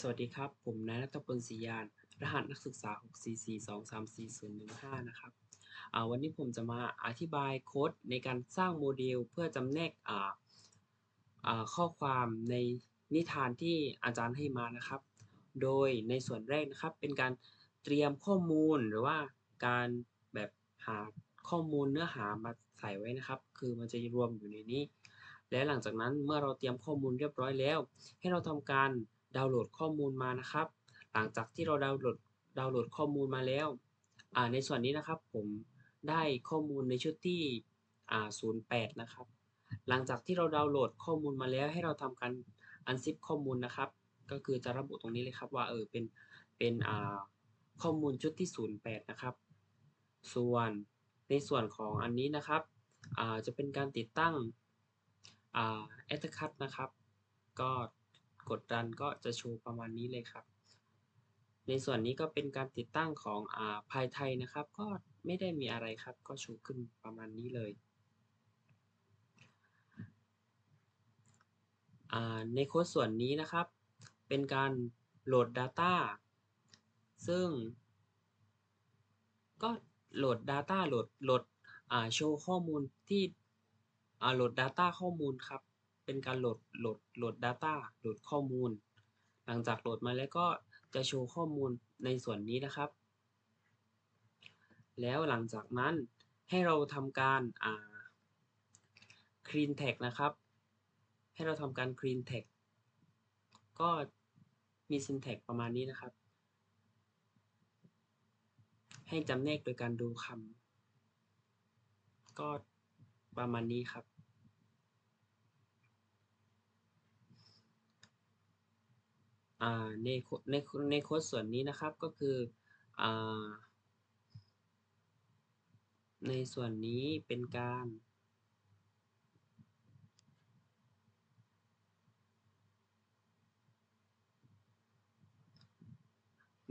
สวัสดีครับ ผมนายรัตพลศรียาน รหัสนักศึกษา 644234015 นะครับอ่าวันนี้ผมจะมาอธิบายโค้ดในการสร้างโมเดลเพื่อจำแนกข้อความในนิทานที่อาจารย์ให้มานะครับ โดยในส่วนแรกนะครับ เป็นการเตรียมข้อมูลหรือว่าการแบบหาข้อมูลเนื้อหามาใส่ไว้นะครับ คือมันจะรวมอยู่ในนี้ และหลังจากนั้นเมื่อเราเตรียมข้อมูลเรียบร้อยแล้ว ให้เราทำการ ดาวน์โหลดข้อมูลมานะครับ หลังจากที่เราดาวน์โหลดดาวน์โหลดข้อมูลมาแล้วอ่าในส่วนนี้นะครับผมได้ข้อมูลในชุดที่08 นะครับ หลังจากที่เราดาวน์โหลดข้อมูลมาแล้วให้เราทำการอันซิปข้อมูลนะครับ ก็คือจะระบุตรงนี้เลยครับว่าเออเป็นเป็นอ่าข้อมูลชุดที่ 08 นะครับ ส่วนในส่วนของอันนี้นะครับอ่าจะเป็นการติดตั้งอ่าแอตคัตนะครับ ก็ กดดันก็จะโชว์ประมาณนี้เลยครับ ในส่วนนี้ก็เป็นการติดตั้งของอ่าภายไทยนะครับ ก็ไม่ได้มีอะไรครับ ก็โชว์ขึ้นประมาณนี้เลยอ่าในโค้ดส่วนนี้นะครับ เป็นการโหลด Data ซึ่ง ก็โหลด Data โหลดโหลดอ่าโชว์ข้อมูลที่อ่าโหลด Data ข้อมูลครับ เป็นการโหลดโหลดโหลด Data โหลดข้อมูล หลังจากโหลดมาแล้วก็จะโชว์ข้อมูลในส่วนนี้นะครับ แล้วหลังจากนั้นให้เราทำการอ่า clean tag นะครับ ให้เราทำการ clean tag ก็มี syntax ประมาณนี้นะครับ ให้จำแนกโดยการดูคำก็ประมาณนี้ครับ อ่า ในในในโค้ดส่วนนี้นะครับก็คืออในส่วนนี้เป็นการ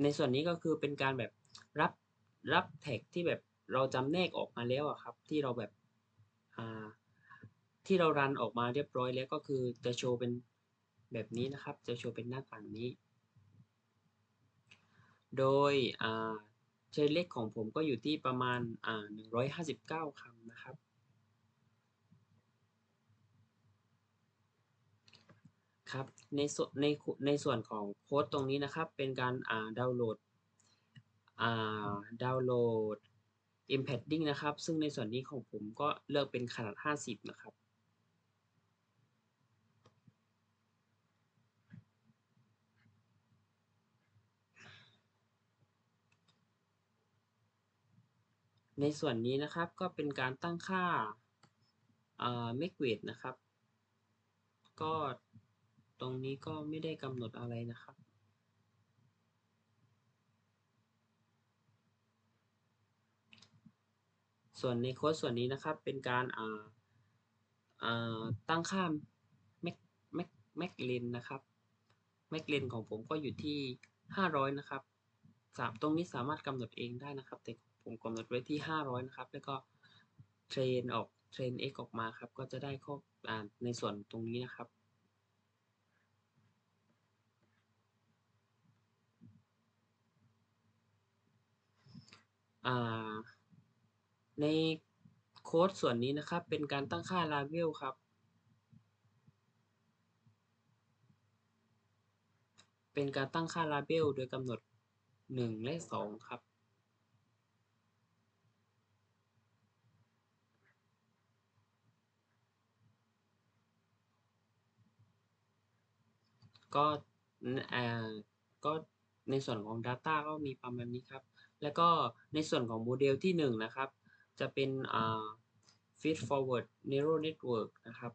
ในส่วนนี้ก็คือเป็นการแบบรับรับแท็กที่แบบเราจำแนกออกมาแล้วอะครับ ที่เราแบบที่เรารันออกมาเรียบร้อยแล้วก็คือจะโชว์เป็น แบบนี้นะครับจะโชว์เป็นหน้าต่างนี้ โดยอ่าเชนเล็กของผมก็อยู่ที่ประมาณ 159 คำนะครับ ครับในส่วนในในส่วนของโค้ดตรงนี้นะครับ เป็นการดาวน์โหลดดาวน์โหลด embedding นะครับ ซึ่งในส่วนนี้ของผมก็เลือกเป็นขนาด 50 นะครับ ในส่วนนี้นะครับก็เป็นการตั้งค่าอ่า make weight นะครับ ก็ตรงนี้ก็ไม่ได้กำหนดอะไรนะครับส่วนในโค้ดส่วนนี้นะครับเป็นการอ่าอ่าตั้งค่า mac mac mac len นะครับ mac len ของผมก็อยู่ที่ 500 นะครับสามตรงนี้สามารถกำหนดเองได้นะครับแต่ ผมกำหนดไว้ที่ 500 นะครับ แล้วก็เทรนออกเทรน x ออกมาครับ ก็จะได้ข้อในส่วนตรงนี้นะครับ ในโค้ดส่วนนี้นะครับ เป็นการตั้งค่า label ครับเป็นการตั้งค่า label โดยกำหนด 1 และ 2 ครับ ก็อ่าก็ในส่วนของ Data ก็มีประมาณนี้ครับ แล้วก็ในส่วนของโมเดลที่1นะครับ จะเป็นอ่า feed forward neural network นะครับ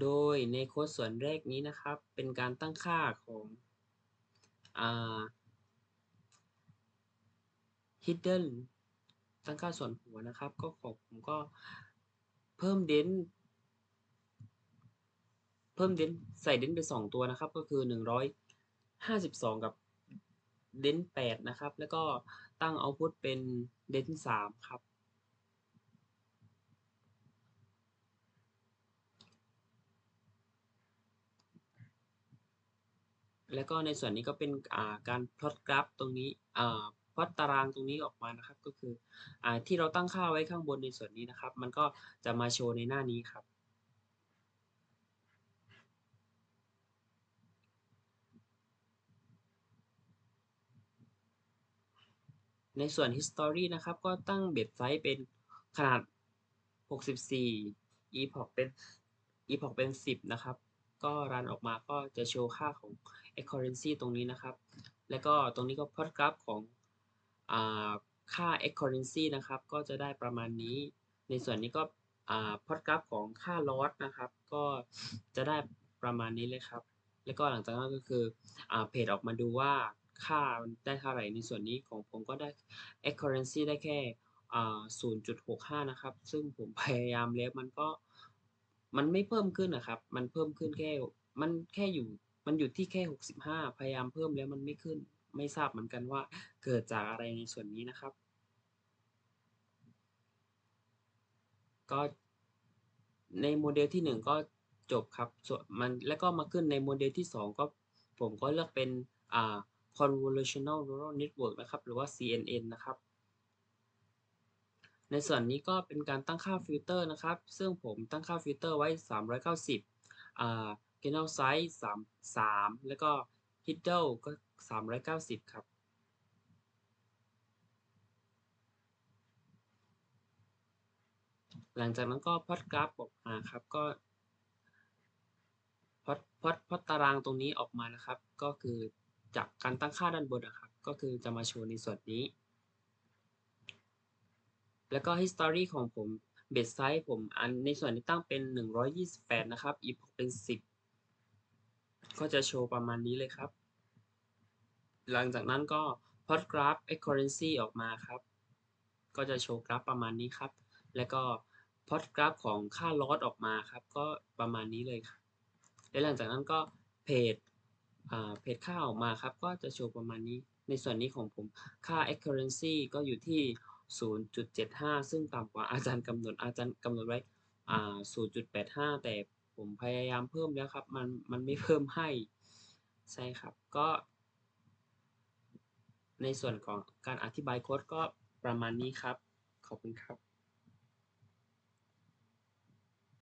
โดยในโค้ดส่วนแรกนี้นะครับ เป็นการตั้งค่าของอ่า hidden ตั้งค่าส่วนหัวนะครับ ก็ขอผมก็เพิ่มเดน พิ่มเดนใส่เดนไป 2 ตัวนะครับ ก็คือ 152 กับเดน8นะครับ แล้วก็ตั้งเอาพุทเป็นเดน3ครับ แล้วก็ในส่วนนี้ก็เป็นการพลอตกราฟตรงนี้พลอตตารางตรงนี้ออกมานะครับ ก็คืออที่เราตั้งค่าไว้ข้างบนในส่วนนี้นะครับ มันก็จะมาโชว์ในหน้านี้ครับ ในส่วน history นะครับ ก็ตั้ง bed size เป็นขนาด 64 epoch เป็น epoch เป็น 10 นะครับ ก็รันออกมาก็จะโชว์ค่าของ accuracy ตรงนี้นะครับ แล้วก็ตรงนี้ก็พอตกราฟของอค่า accuracy นะครับ ก็จะได้ประมาณนี้ ในส่วนนี้ก็พอตกราฟของค่า loss นะครับ ก็จะได้ประมาณนี้เลยครับ แล้วก็หลังจากนั้นก็คืออเพจออกมาดูว่า ค่าได้เท่าไหร่ในส่วนนี้ของผมก็ได้ accuracy ได้แค่0.65 นะครับ ซึ่งผมพยายามแล้วมันก็มันไม่เพิ่มขึ้นนะครับ มันเพิ่มขึ้นแค่มันแค่อยู่มันอยู่ที่แค่ 65 พยายามเพิ่มแล้วมันไม่ขึ้น ไม่ทราบเหมือนกันว่าเกิดจากอะไรในส่วนนี้นะครับ ก็ในโมเดลที่ 1 ก็จบครับส่วนมันแล้วก็มาขึ้นในโมเดลที่ 2 ก็ผมก็เลือกเป็นอ่า convolutional neural network นะครับ หรือว่า CNN นะครับ ในส่วนนี้ก็เป็นการตั้งค่าฟิลเตอร์นะครับ ซึ่งผมตั้งค่าฟิลเตอร์ไว้ 390อ่า kernel size 3 3 แล้วก็ hiddle ก็ 390 ครับหลังจากนั้นก็พอตกราฟออกมาครับก็พอตพอตพอตตารางตรงนี้ออกมานะครับ ก็คือ จากการตั้งค่าด้านบนนะครับ ก็คือจะมาโชว์ในส่วนนี้ แล้วก็ history ของผม base size ผมอันในส่วนนี้ตั้งเป็น 128 นะครับ epoch เป็น 10 ก็จะโชว์ประมาณนี้เลยครับ หลังจากนั้นก็พลอตกราฟ accuracy ออกมาครับ ก็จะโชว์กราฟประมาณนี้ครับ แล้วก็พลอตกราฟของค่า loss ออกมาครับ ก็ประมาณนี้เลยครับและหลังจากนั้นก็เพจ เพจค่าออกมาครับ ก็จะโชว์ประมาณนี้ ในส่วนนี้ของผมค่า accuracy ก็อยู่ที่ 0.75 ซึ่งต่ำกว่าอาจารย์กำหนดอาจารย์กำหนดไว้ 0.85 แต่ผมพยายามเพิ่มแล้วครับ มันมันไม่เพิ่มให้ ใช่ครับ ก็ ในส่วนของการอธิบายโค้ดก็ประมาณนี้ครับ ขอบคุณครับ